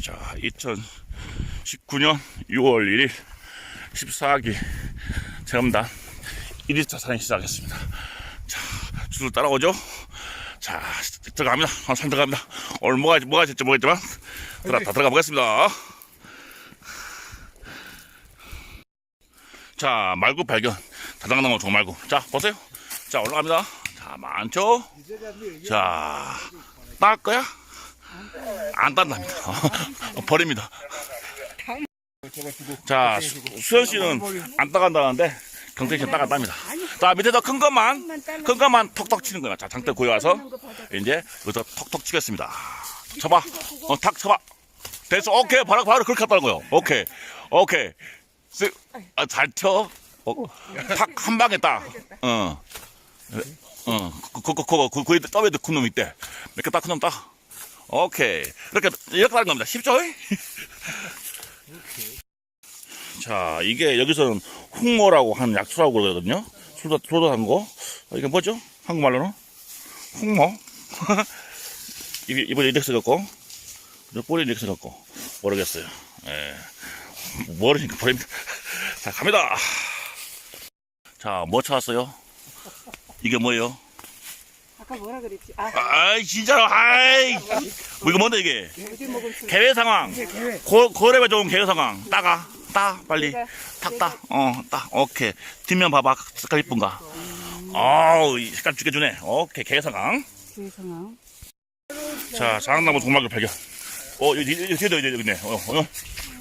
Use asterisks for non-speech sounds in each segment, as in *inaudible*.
자, 2019년 6월 1일 14기 체험단 1일차 사행 시작했습니다. 자, 줄 따라오죠? 자, 들어갑니다. 아, 산 들어갑니다. 오늘 뭐가, 뭐가 될지 모르겠지만, 들어, 다 들어가 보겠습니다. 자, 말구 발견. 다당나무 종말구. 자, 보세요. 자, 올라갑니다. 자, 많죠? 자, 딸 거야? 안 딴답니다. 어, 버립니다. 자, 수- 수현 씨는 안 따간다는데 경태 씨는 따간답니다. 자, 밑에서 큰 것만, 큰 것만 톡톡 치는 거야. 자, 장대 구해와서 이제 여기서 톡톡 치겠습니다. 쳐봐. 어, 탁 쳐봐. 됐어. 오케이. 바로, 바로 그렇게 했다는 거요. 오케이. 오케이. 쓱. 아, 잘 쳐. 어, 탁, 한 방에 딱. 어. 어, 그, 그, 그, 그, 그, 그, 큰놈 있대. 몇개딱큰놈 딱. 오케이. 이렇게, 이렇게 하는 겁니다. 쉽죠? *laughs* 자, 이게 여기서는 흑모라고 하는 약수라고 그러거든요. 술도, 술도 한 거. 어, 이게 뭐죠? 한국말로는? 흑모. *laughs* 이게, 이번에 이렇게 써갖고, 뿌리 이렇게 써갖고, 모르겠어요. 예. 모르니까 버립니다. *laughs* 자, 갑니다. 자, 뭐 찾았어요? 이게 뭐예요? 아까 뭐라 그랬지? 아, 아이, 진짜로, 아이. 뭐, 이거 뭔데, 이게? 어디 먹은 술. 개회 상황. 고, 고래가 좋은 개회 상황. 따가. 따, 빨리. 내가- 탁, 따. 어, 따. 오케이. 뒷면 봐봐. 색깔 이쁜가. 아우, 이 색깔 죽여주네. 오케이. 개회 상황. 그 상황. 자, 장나무 종막을 발견. 어, 여기, 여기, 뒤에도, 여기 있네. 어, 어,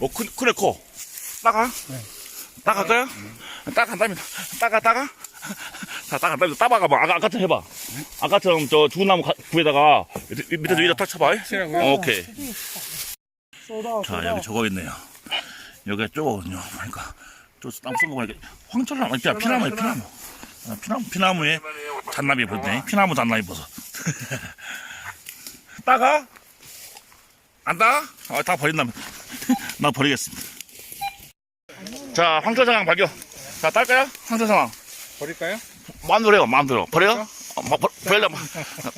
어, 큰, 크네, 코. 따가? 따가 거야? 따가 한답니다. 따가, 따가? 자, 따가 한답니다. 따봐가 봐. 아까, 아까처럼 해봐. 아까처럼 저 죽은 나무 가- 구에다가 밑에- 밑에서 위에다 탁 쳐봐. 어, 오케이. 자, 여기 저거 있네요. 여기가 쪼거든요. 그러니까, 저 나무 쓴거 보니까 황철나무, 그냥 피나무에 피나무. 어, 피나무, 피나무에 잔나비 버렸네. 피나무 잔나비 버섯. *laughs* 따가? 안 따가? 어, 다 버린다면. *laughs* 나 버리겠습니다. 자, 황철 상황 발견. 자, 딸까요? 황철 상황. 버릴까요? 해요, 마음대로. 버려요? 어, 뭐, 버, 버리려면.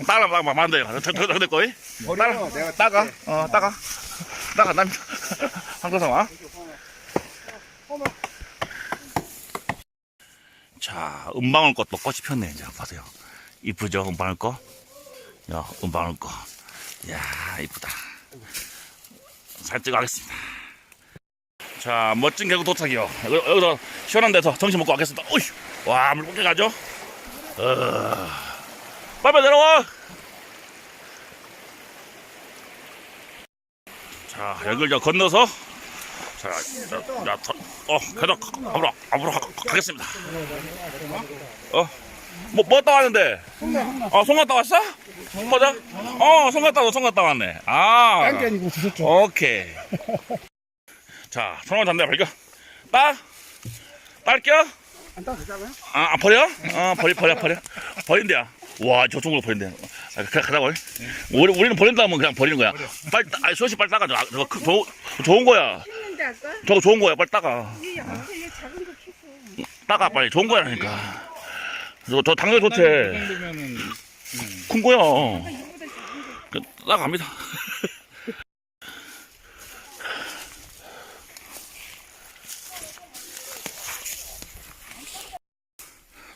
따라, 따라, 마음대로. 저, 저, 저, 저, 거이? 버려. 내가 따가? 어, 따가? 따가, 남 황철상황. 자, 은방울 꽃도 꽃이 폈네, 이제. 보세요. 이쁘죠, 은방울 꽃? 야, 은방울 꽃. 야 이쁘다. 잘 찍어가겠습니다. 자, 멋진 계곡 도착이요. 여기, 여기서 시원한 데서 정신 먹고 가겠습니다. 어이, 와, 물 곱게 가죠? 어, 빨리 내려와! 자, 여기를 저 건너서, 자, 자, 자, 더, 어, 계속 앞으로, 앞으로 가, 가겠습니다. 어, 뭐, 뭐 갔다 왔는데? 어, 송 갔다 왔어? 보자. 어, 송 갔다, 송 갔다 왔네. 아. 주셨죠. 오케이. 자, 손을 잡내 발견. 따? 딸겨? 안 따도 되잖아요? 아, 아, 버려? 어, 버려, 버려, 버려. 버린대야. 와, 저쪽으로 버린대. 아, 그냥 가자고. 우리, 우리는 버린다면 그냥 버리는 거야. 빨리, 따, 아니, 수시 빨리 따가자. 아, 저거 크- 조, 좋은 거야. 했는데 아까? 저거 좋은 거야. 빨리 따가. 이 앞에 이 작은 거 키고. 따가, 빨리. 좋은 거야니까. 저, 저 당뇨 좋대. 정도면은 큰 거야. 이거보다 작은 거. 그, 따갑니다. *laughs*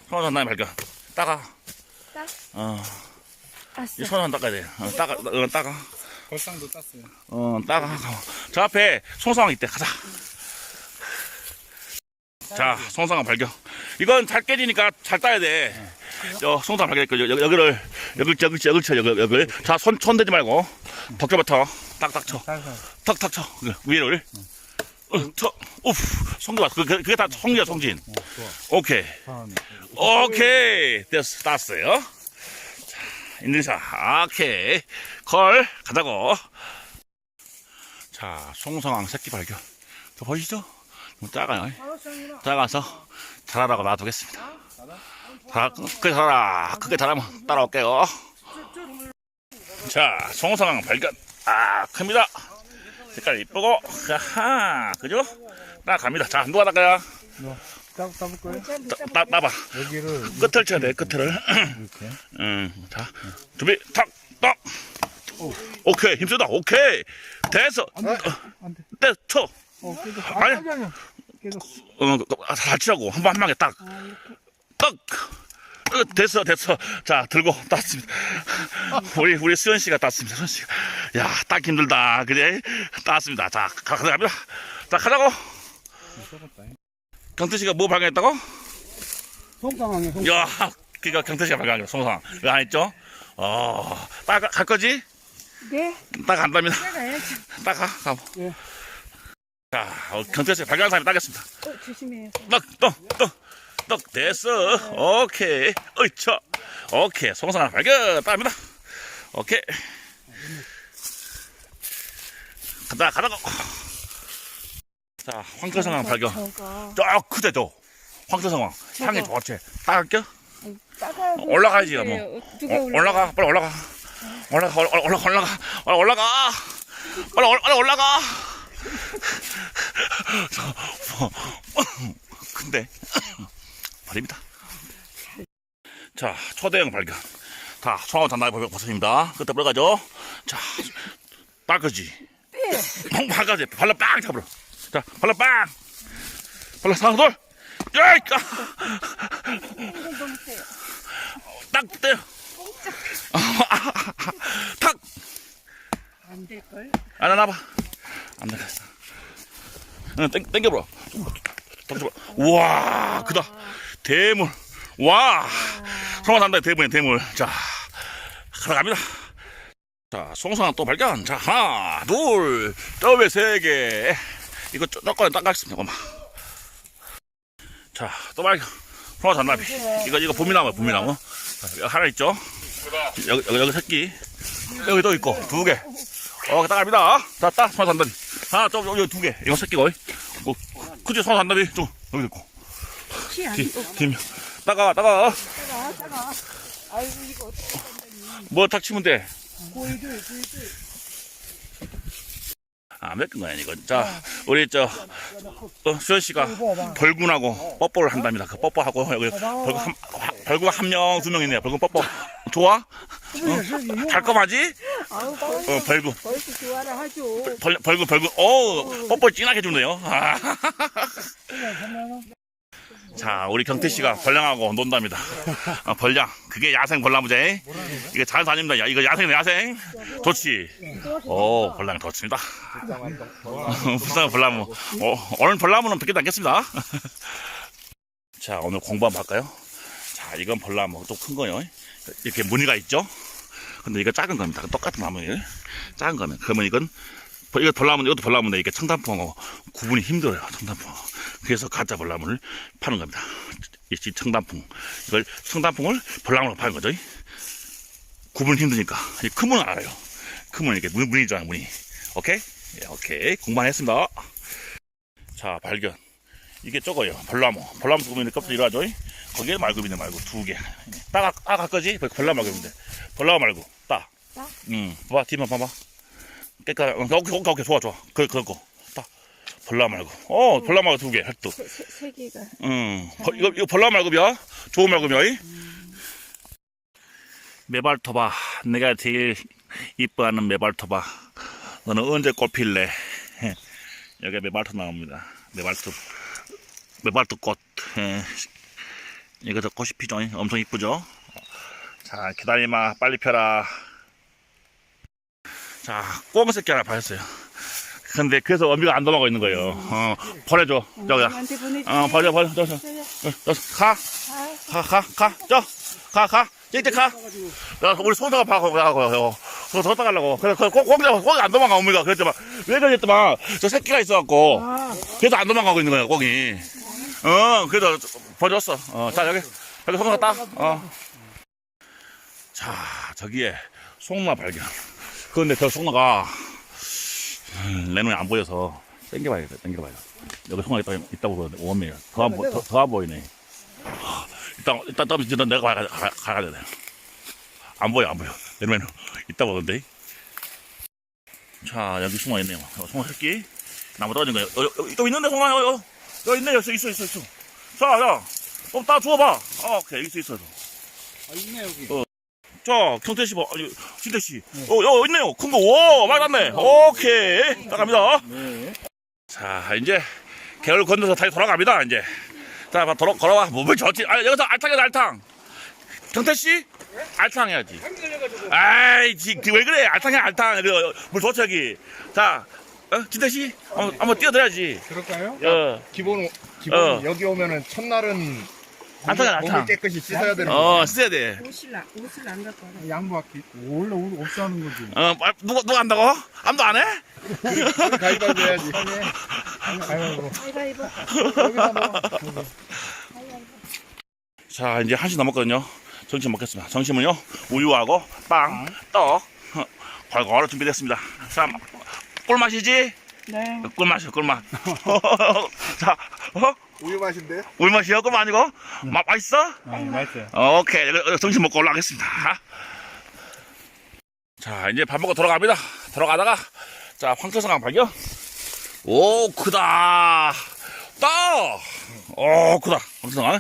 손을 나 발견. 따가. 따? 어. 이 손은 닦아야 돼. 어, 따가, 어, 따가. 벌상도 땄어요. 어, 따가. 저 앞에 송상황 있대. 가자. 자, 송상황 발견. 이건 잘 깨지니까 잘 따야 돼. 저 송상황 발견했고, 여기, 여기를, 여기, 여기, 여기 쳐, 여기, 여기. 자, 손, 손 대지 말고. 덕저부터 딱딱 쳐. 탁탁 쳐. 그 위를. 어, 쳐. 우프. 성규 왔어. 그, 그게 다 성규야, 성진. 오케이. 다음에. 오케이. 됐어. 땄어요. 자, 인증샷. 오케이. 컬. 가자고. 자, 송성왕 새끼 발견. 저 보이시죠? 좀 작아요. 작아서 자라라고 놔두겠습니다. 자, 크게 자라. 크게 자라면 따라올게요. 자, 송성왕 발견. 아, 큽니다. 색깔 이쁘고, 하하, 그죠? 딱 갑니다. 자, 누가 닦아요? 따, 따볼 거예요? 따, 따, 따 봐. 여기를 끝을 쳐야 돼, 끝을. 이렇게. *clears throat* 응, 자, 준비, 탁, 딱. 오케이 힘쓰다 오케이 됐어 안 돼. 안 돼. 됐어 어, 계속. 아니. 아니, 아니. 계속. 어, 잘 치라고 한번 한 방에 딱 딱. 어, 됐어, 됐어. 자, 들고 땄습니다. 우리, 우리 수현 씨가 땄습니다. 수현 씨가. 야, 딱 힘들다. 그래? 땄습니다. 자, 가, 가자갑니다. 자, 가자고. 경태 씨가 뭐 발견했다고? 송강하네, 송 야, 그니까 경태 씨가 발견한 거, 송상. 이거 안 했죠? 어, 딱 갈 거지? 네. 딱 간답니다. 딱 가, 가. 예. 자, 어, 경태 씨 발견한 사람이 따겠습니다. 어, 조심해요. 떡, 떡, 떡, 떡, 됐어. 오케이. 어이차. 오케이. 송상 발견. 따입니다. 오케이. 가자, 가자고. 자, 황태성왕 발견. 저거. 저 크대, 저. 황태성왕. 향이 저거. 좋지. 따갈게. 따가. 올라가야지, 뭐. 누가 어, 올라? 올라가, 빨리 올라가. 올라가, 올라가, 올라가, 올라가. 빨리 올라가. 빨리, 올- 빨리 올라가. *laughs* 저, 뭐, *laughs* 근데, 버립니다. 자, 초대형 발견. 자, 초하고 단나의 버섯입니다. 그때 들어가죠. 자, 빨거지. 펑 빨거지. 발로 빵 잡으러. 자, 발로 빵. 하나, 둘. 야이! 세요. 딱 때려. *laughs* 탁! 안 될걸? 안 하나 봐. 안 되겠어. 응, 땡, 땡겨봐. 땡겨봐. 우와, 크다. 대물. 와! 성화 산다, 대물이야, 대물. 자, 들어갑니다. 자, 송상아 또 발견. 자, 하나, 둘, 더블 세 개. 이거 조금 닦아겠습니다, 잠깐만. 자, 또 발견. 송화 잔나비. 이거, 이거 부미나무, 부미나무. 자, 하나 있죠? 여기, 여기, 여기 새끼. 여기 또 있고, 두 개. 어, 따갑니다. 자, 따, 손 산다비. 하나, 좀, 여기 두 개. 이거 새끼 거의. 뭐, 크지, 손 산다비. 좀, 여기 있고. 키 안. 뒤, 뒤. 따가, 따가. 따가, 따가. 아이고 이거 어떻게. 뭐, 탁 치면 돼. 골들, 골들. 아, 몇건 거야, 이거. 자, 우리, 저, 어, 수현 씨가 벌군하고 뽀뽀를 한답니다. 그 뽀뽀하고, 여기, 벌군 한, 벌군 한 명, 두 명 있네요. 벌군 뽀뽀. 좋아? 어? 달콤하지? 아우, 어, 벌군. 벌써 좋아라 하죠. 벌, 벌군, 벌군. 오, 뽀뽀 진하게 주네요. 아. 자, 우리 경태 씨가 벌량하고 논답니다. 어, 벌량. 그게 야생 벌나무제. 이거 잘 다닙니다. 야, 이거 야생이네, 야생. 좋지. 오, 벌량 좋습니다. *laughs* 불쌍한 벌나무. 어, 오늘 벌나무는 뵙겠지 않겠습니다. *laughs* 자, 오늘 공부 한번 할까요? 자, 이건 벌나무. 좀큰 거요. 이렇게 무늬가 있죠? 근데 이거 작은 겁니다. 똑같은 나무예요. 작은 거면. 그러면 이건 버- 이거 벌나무, 이것도 벌나무인데 이게 청단풍하고 구분이 힘들어요. 청단풍. 그래서 가짜 벌나무를 파는 겁니다. 이 청단풍. 이걸 청단풍을 벌나무로 파는 거죠. 구분 힘드니까. 이 크면 알아요. 크면 이렇게 무, 무늬잖아, 무늬. 오케이? 예, 오케이. 공부만 했습니다. 자, 발견. 이게 저거예요. 벌나무. 벌나무 구분이 껍질 일어나죠? 거기에 말고 있는 말고 두 개. 따가, 따갈 거지? 벌나무 말고 있는데. 벌나무 말고. 따. 따? 응. 봐봐, 뒤만 봐봐. 깨끗하, 어, 오케이, 오케이, 오케이, 좋아, 좋아. 그, 그거. 따. 벌나무 말고. 어, 벌나무 말고 두 개. 또. 세, 세, 세 개가. 응. 벌- 이거, 이거 벌나무 말고야? 좋은 말고야? 메발토바. 내가 제일 이뻐하는 메발토바. 너는 언제 꽃 필래? 여기 메발토 나옵니다. 메발토. 메발토 꽃. 예. 이거 꽃이 피죠? 엄청 이쁘죠? 자, 기다리마. 빨리 펴라. 자, 꽁새끼 하나 봤어요. 근데 그래서 어미가 안 도망가고 있는 거예요. 어, 보내줘. 저기야. 엄마한테 보내줄게. 어, 버려, 버려. 저, 저, 저, 저, 가. 가, 가, 가. 저, 가, 가. 이제 가. 야, 우리 손자가 봐고, 가고, 저, 더 따가려고. 그래, 그, 꼭, 꼭, 꼭 안 도망가, 어미가. 그랬더만, 왜 그랬더만, 저 새끼가 있어갖고, 아, 그래서 안 도망가고 있는 거야, 꽁이. 어, 그래서 버렸어. 어, 자, 여기, 여기 손자 따. 어. 자, 저기에 송나 발견. 그런데 저 송나가, 음, 내 눈에 안 보여서, 땡겨봐야겠다, 땡겨봐야 여기 송나 있다, 있다고 그러는데, 원미야. 더 안, 보, 더, 더 안 보이네. 일단, 일단, 일단 내가 가야, 가, 가야 돼. 안 보여, 안 보여. 내 눈에는 있다 보던데. 자, 여기 송아 있네요. 송아 새끼. 나무 떨어진 거예요. 어, 여기 또 있는데, 송아, 여기, 여기, 여기 있네, 여기 있어, 있어, 있어. 자, 야. 어, 따 주워봐. 어, 오케이, 있어, 있어. 아, 있네, 여기. 자, 경태 씨 봐. 아니, 진태 씨. 어, 어, 있네요. 큰 거. 오, 맞았네. 오케이. 나갑니다. 네. 자, 이제 개를 건너서 다시 돌아갑니다, 이제. 자, 봐, 돌아, 걸어와. 몸을 좋지. 아, 여기서 알탕이다, 알탕. 경태 씨? 알탕 해야지. 아이, 지, 그왜 그래? 알탕 해, 알탕. 그, 물 좋지, 여기. 자, 어? 진태 씨? 한번, 한번 뛰어들어야지. 그럴까요? 어, 기본 기본 어. 여기 오면은 첫날은 알탕이야, 몸을 알탕. 깨끗이 씻어야 되는 어, 써야 돼. 옷을 안- 옷을 안 갖고 와라. 양보할게. 원래 옷 없어 하는 거지. 어, 아, 누가, 누가 한다고? 아무도 안 해? 가위바위보 해야지. *laughs* 아이고. 가위바위보. 여기다 넣어. 자, 이제 한시 넘었거든요. 점심 먹겠습니다. 점심은요, 우유하고 빵, 떡, 어, 골고루 준비됐습니다. 자, 꿀맛이지? 네. 꿀맛이요, 꿀맛. *laughs* *laughs* 자, 어? 우유 맛인데? 꿀맛이요? 꿀맛 아니고? 맛, 맛있어? 아, 맛있어요. 오케이. 이거- 이거 점심 먹고 올라가겠습니다. 자, 이제 밥 먹고 들어갑니다. 들어가다가, 자, 황토성강 발견. 오, 크다. 떡! 오, 크다. 황토성강.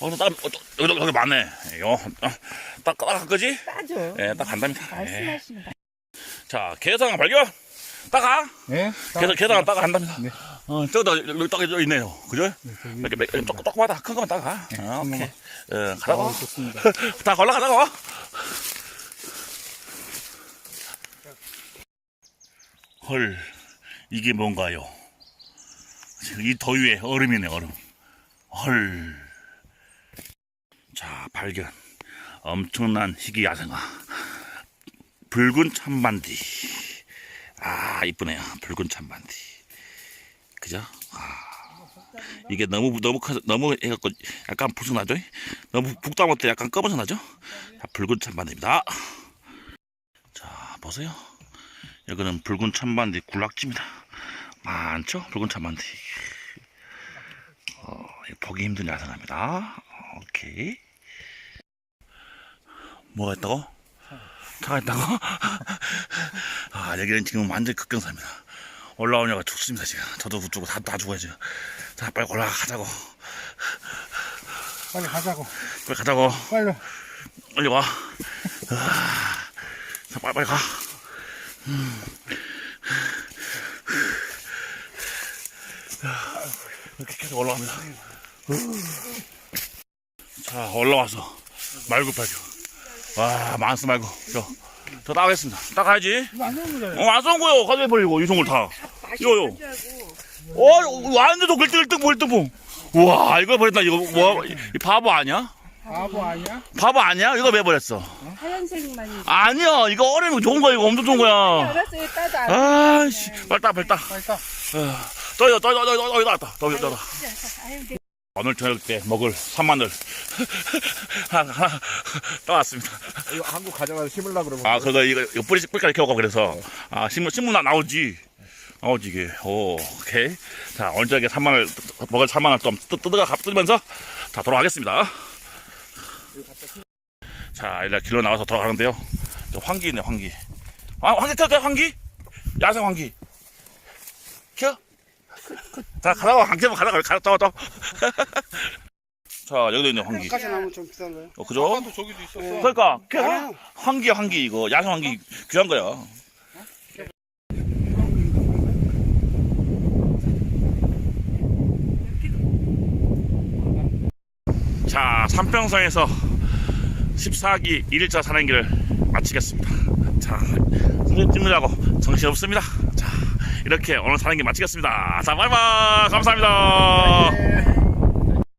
어, 딱, 어, 여기, 여기 많네. 요, 어, 딱, 딱, 한 거지? 따져. 예, 딱 간답니다. 예. 말씀하신다. 자, 개성 발견. 딱 가. 네. 개성, 개성 딱 간답니다. 네. 어, 저기다, 여기 딱 여기 있네요. 그죠? 저기. 이렇게 몇- 조금, 조금마다 큰 거만 딱 가. 아, 큰 오케이. 어, 가라고. 어, 좋습니다. *laughs* 다 올라가자고. 헐, 이게 뭔가요? 이 더위에 얼음이네, 얼음. 헐. 자, 발견. 엄청난 희귀 야생화. 붉은 참반디. 아, 이쁘네요. 붉은 참반디. 그죠? 아. 이게 너무, 너무 너무 해갖고 약간 나죠? 너무 북담할 때 약간 검은색 나죠? 자, 붉은 참반디입니다. 자, 보세요. 여기는 붉은 참반디 굴락지입니다. 많죠? 붉은 참반디. 어, 보기 힘든 야생합니다. 오케이. 뭐가 있다고? 있다고? *laughs* 아, 여기는 지금 완전 극경사입니다. 올라오냐가 죽습니다, 지금. 저도 죽고 다, 다 죽어야죠. 자, 빨리 올라가자고. 빨리 가자고. 빨리 가자고. 빨리. 빨리 와. 아, 자, 빨리, 빨리 가. 음. 이렇게 계속 올라갑니다. 자, 올라와서 말고 발견. 와, 만스 말고. 저, 저 따가겠습니다. 따가야지. 이거 안 넣는 거잖아요. 어, 안 쏜 거요. 가져해 버리고, 유성을 다. 어, 완전 또 1등, 1등, 1등. 우와, 이거 버렸다. 이거, 뭐, 이 바보 아니야? 바보 아니야? 바보 아니야? 이거 왜 버렸어? 하얀색만. 아니야, 이거 얼음이 좋은 거야. 이거 엄청 좋은 거야. 알았어요. 따도 안. 아씨, 빨리 따, 빨리 따. 빨리 따. 떠요, 떠요, 떠요, 떠요, 나왔다. 떠요, 떠요. 아유, 내 오늘 저녁 때 먹을 산마늘 하나, 하나 따왔습니다. 이거 한국 가져가서 심으려 그러면 아, 그거 이거, 이거 뿌리 뿌리까지 키워고 그래서 아 신문 신문 나 나오지. 나오지 이게. 오, 오케이. 자, 오늘 저녁에 산마늘 먹을 산마늘 좀 뜯- 뜯어가 뜯으면서 자 돌아가겠습니다. 자, 일단 길로 나와서 돌아가는데요. 저 황기 있네, 황기. 아, 황기 켜줘, 황기? 야생 황기. 켜? 자, 가다가 황기 가다가 가다 또 또. *laughs* 자, 여기도 있네, 황기. 까지 나면 좀 거예요. 어, 그죠? 저기도 있었어. 그러니까 켜. 황기야, 황기 이거 야생 황기 귀한 거야. 자, 삼평성에서 14기 1일차 산행기를 마치겠습니다. 자, 사진 찍느라고 정신없습니다. 자, *laughs* 이렇게 오늘 산행기 마치겠습니다. 자, 바이바이. 감사합니다.